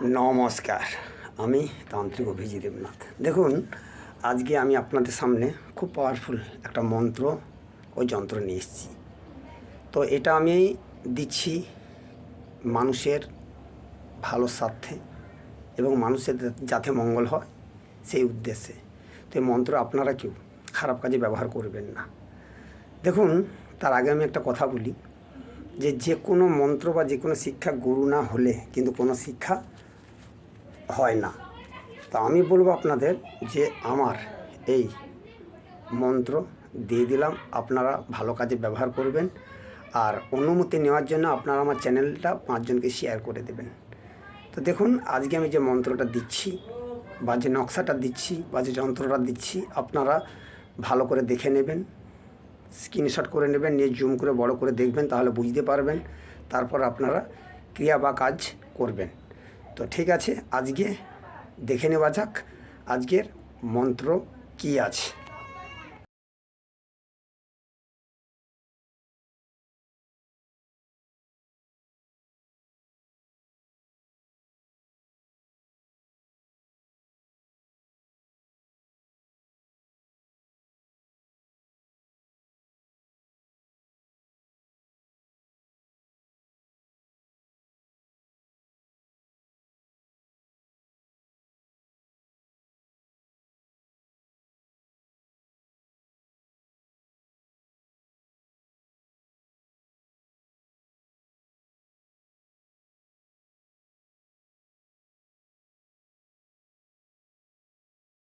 নমস্কার, আমি তান্ত্রিক অভিজিৎ দেবনাথ। দেখুন, আজকে আমি আপনাদের সামনে খুব পাওয়ারফুল একটা মন্ত্র ও যন্ত্র নিয়ে এসেছি। তো এটা আমি দিচ্ছি মানুষের ভালো স্বার্থে এবং মানুষের যাতে মঙ্গল হয় সেই উদ্দেশ্যে। তো এই মন্ত্র আপনারা কেউ খারাপ কাজে ব্যবহার করবেন না। দেখুন, তার আগে আমি একটা কথা বলি যে যে কোনো মন্ত্র বা যে কোনো শিক্ষা গুরু না হলে কিন্তু কোনো শিক্ষা হয় না। তা আমি বলব আপনাদের যে আমার এই মন্ত্র দিয়ে দিলাম, আপনারা ভালো কাজে ব্যবহার করবেন। আর অনুমতি নেওয়ার জন্য আপনারা আমার চ্যানেলটা পাঁচজনকে শেয়ার করে দেবেন। তো দেখুন, আজকে আমি যে মন্ত্রটা দিচ্ছি বা যে নকশাটা দিচ্ছি বা যে যন্ত্রটা দিচ্ছি, আপনারা ভালো করে দেখে নেবেন স্ক্রিনশট করে নেবেন, নিয়ে জুম করে বড় করে দেখবেন, তাহলে বুঝতে পারবেন। তারপর আপনারা ক্রিয়া বা কাজ করবেন। তো ঠিক আছে আজকে দেখে নেওয়া যাক আজকের মন্ত্র কী আছে।